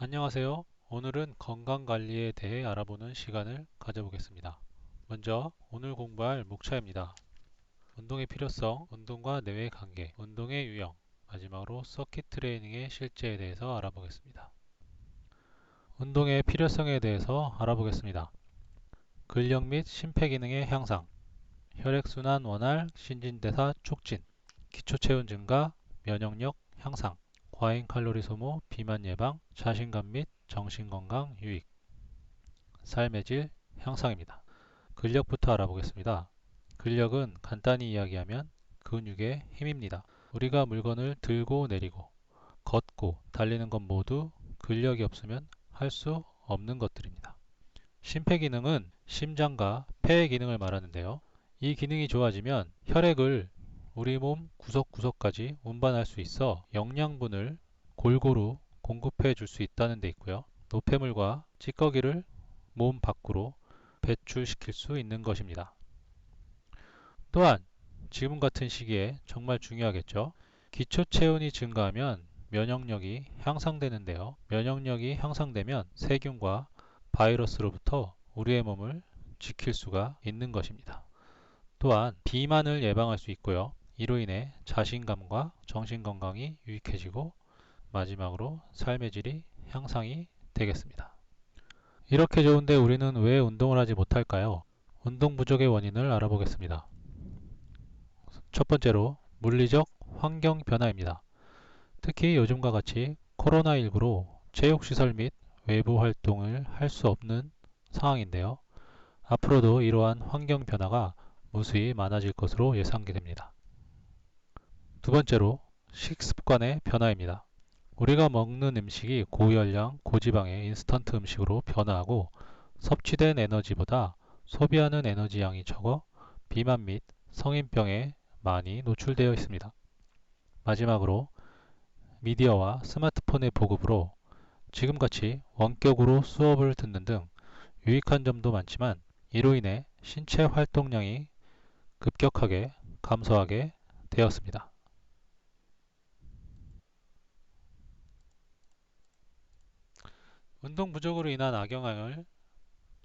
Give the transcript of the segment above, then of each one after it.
안녕하세요. 오늘은 건강관리에 대해 알아보는 시간을 가져보겠습니다. 먼저 오늘 공부할 목차입니다. 운동의 필요성, 운동과 뇌의 관계, 운동의 유형, 마지막으로 서킷 트레이닝의 실제에 대해서 알아보겠습니다. 운동의 필요성에 대해서 알아보겠습니다. 근력 및 심폐 기능의 향상, 혈액순환 원활, 신진대사 촉진, 기초체온 증가, 면역력 향상, 과잉 칼로리 소모, 비만 예방, 자신감 및 정신건강 유익, 삶의 질 향상입니다. 근력부터 알아보겠습니다. 근력은 간단히 이야기하면 근육의 힘입니다. 우리가 물건을 들고 내리고 걷고 달리는 것 모두 근력이 없으면 할 수 없는 것들입니다. 심폐 기능은 심장과 폐의 기능을 말하는데요. 이 기능이 좋아지면 혈액을 우리 몸 구석구석까지 운반할 수 있어 영양분을 골고루 공급해 줄 수 있다는 데 있고요. 노폐물과 찌꺼기를 몸 밖으로 배출시킬 수 있는 것입니다. 또한 지금 같은 시기에 정말 중요하겠죠. 기초 체온이 증가하면 면역력이 향상되는데요. 면역력이 향상되면 세균과 바이러스로부터 우리의 몸을 지킬 수가 있는 것입니다. 또한 비만을 예방할 수 있고요. 이로 인해 자신감과 정신건강이 유익해지고 마지막으로 삶의 질이 향상이 되겠습니다. 이렇게 좋은데 우리는 왜 운동을 하지 못할까요? 운동 부족의 원인을 알아보겠습니다. 첫 번째로 물리적 환경 변화입니다. 특히 요즘과 같이 코로나19로 체육시설 및 외부 활동을 할 수 없는 상황인데요. 앞으로도 이러한 환경 변화가 무수히 많아질 것으로 예상됩니다. 두 번째로 식습관의 변화입니다. 우리가 먹는 음식이 고열량, 고지방의 인스턴트 음식으로 변화하고 섭취된 에너지보다 소비하는 에너지 양이 적어 비만 및 성인병에 많이 노출되어 있습니다. 마지막으로 미디어와 스마트폰의 보급으로 지금같이 원격으로 수업을 듣는 등 유익한 점도 많지만 이로 인해 신체 활동량이 급격하게 감소하게 되었습니다. 운동 부족으로 인한 악영향을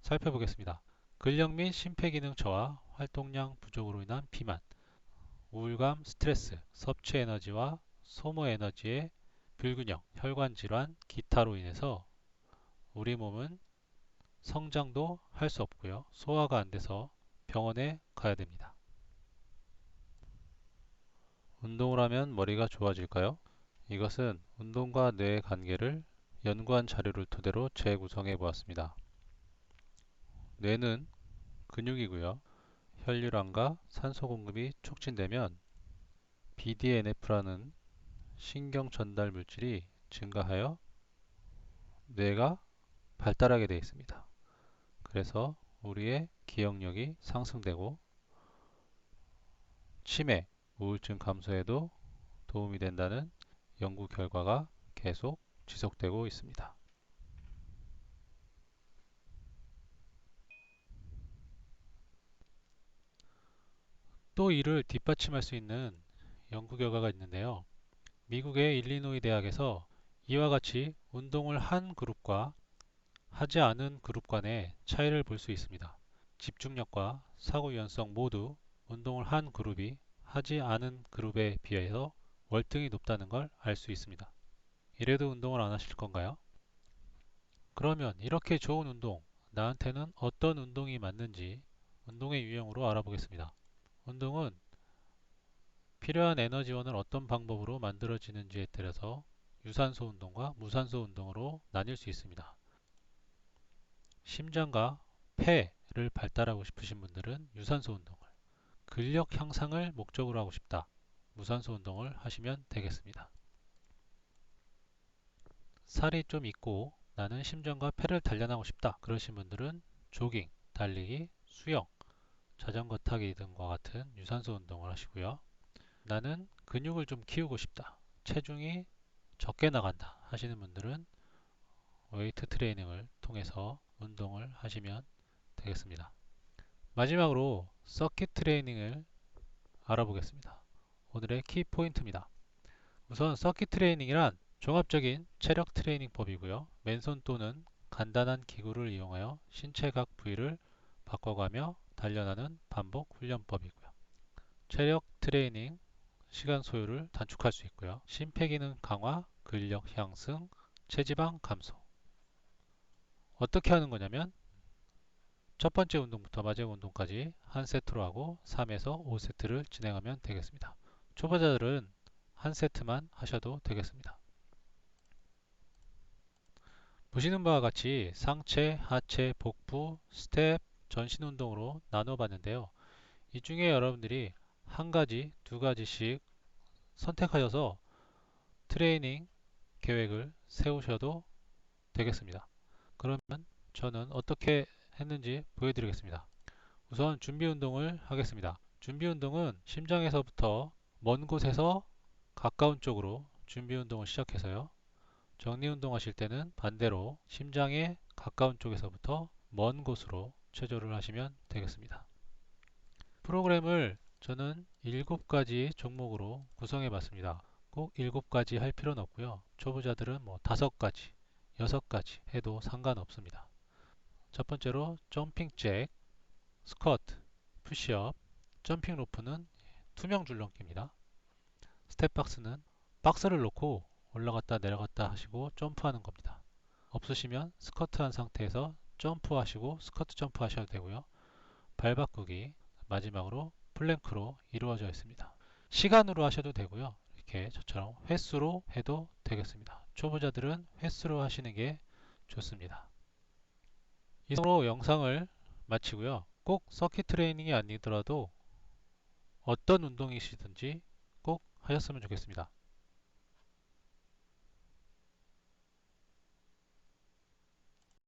살펴보겠습니다. 근력 및 심폐기능 저하, 활동량 부족으로 인한 비만, 우울감, 스트레스, 섭취 에너지와 소모 에너지의 불균형, 혈관 질환, 기타로 인해서 우리 몸은 성장도 할 수 없고요. 소화가 안 돼서 병원에 가야 됩니다. 운동을 하면 머리가 좋아질까요? 이것은 운동과 뇌의 관계를 연구한 자료를 토대로 재구성해 보았습니다. 뇌는 근육이고요. 혈류량과 산소 공급이 촉진되면 BDNF라는 신경 전달 물질이 증가하여 뇌가 발달하게 되어 있습니다. 그래서 우리의 기억력이 상승되고 치매, 우울증 감소에도 도움이 된다는 연구 결과가 계속 지속되고 있습니다. 또 이를 뒷받침할 수 있는 연구 결과가 있는데요. 미국의 일리노이 대학에서 이와 같이 운동을 한 그룹과 하지 않은 그룹 간의 차이를 볼 수 있습니다. 집중력과 사고 유연성 모두 운동을 한 그룹이 하지 않은 그룹에 비해서 월등히 높다는 걸 알 수 있습니다. 이래도 운동을 안 하실 건가요? 그러면 이렇게 좋은 운동, 나한테는 어떤 운동이 맞는지 운동의 유형으로 알아보겠습니다. 운동은 필요한 에너지원을 어떤 방법으로 만들어지는지에 따라서 유산소 운동과 무산소 운동으로 나뉠 수 있습니다. 심장과 폐를 발달하고 싶으신 분들은 유산소 운동을, 근력 향상을 목적으로 하고 싶다. 무산소 운동을 하시면 되겠습니다. 살이 좀 있고 나는 심장과 폐를 단련하고 싶다 그러신 분들은 조깅, 달리기, 수영, 자전거 타기 등과 같은 유산소 운동을 하시고요. 나는 근육을 좀 키우고 싶다. 체중이 적게 나간다 하시는 분들은 웨이트 트레이닝을 통해서 운동을 하시면 되겠습니다. 마지막으로 서킷 트레이닝을 알아보겠습니다. 오늘의 키 포인트입니다. 우선 서킷 트레이닝이란 종합적인 체력 트레이닝법이고요. 맨손 또는 간단한 기구를 이용하여 신체 각 부위를 바꿔가며 단련하는 반복 훈련법이고요. 체력 트레이닝 시간 소요를 단축할 수 있고요. 심폐기능 강화, 근력 향상, 체지방 감소. 어떻게 하는 거냐면 첫 번째 운동부터 마지막 운동까지 한 세트로 하고 3에서 5세트를 진행하면 되겠습니다. 초보자들은 한 세트만 하셔도 되겠습니다. 보시는 바와 같이 상체, 하체, 복부, 스텝, 전신 운동으로 나눠 봤는데요. 이 중에 여러분들이 한 가지, 두 가지씩 선택하셔서 트레이닝 계획을 세우셔도 되겠습니다. 그러면 저는 어떻게 했는지 보여드리겠습니다. 우선 준비 운동을 하겠습니다. 준비 운동은 심장에서부터 먼 곳에서 가까운 쪽으로 준비 운동을 시작해서요. 정리 운동 하실 때는 반대로 심장에 가까운 쪽에서부터 먼 곳으로 체조를 하시면 되겠습니다. 프로그램을 저는 7가지 종목으로 구성해 봤습니다. 꼭 7가지 할 필요는 없고요. 초보자들은 뭐 5가지, 6가지 해도 상관없습니다. 첫 번째로 점핑 잭, 스쿼트, 푸시업, 점핑 로프는 투명 줄넘기입니다. 스텝박스는 박스를 놓고 올라갔다 내려갔다 하시고 점프하는 겁니다. 없으시면 스쿼트 한 상태에서 점프하시고 스쿼트 점프 하셔도 되고요. 발 바꾸기 마지막으로 플랭크로 이루어져 있습니다. 시간으로 하셔도 되고요. 이렇게 저처럼 횟수로 해도 되겠습니다. 초보자들은 횟수로 하시는 게 좋습니다. 이상으로 영상을 마치고요. 꼭 서킷 트레이닝이 아니더라도 어떤 운동이시든지 꼭 하셨으면 좋겠습니다.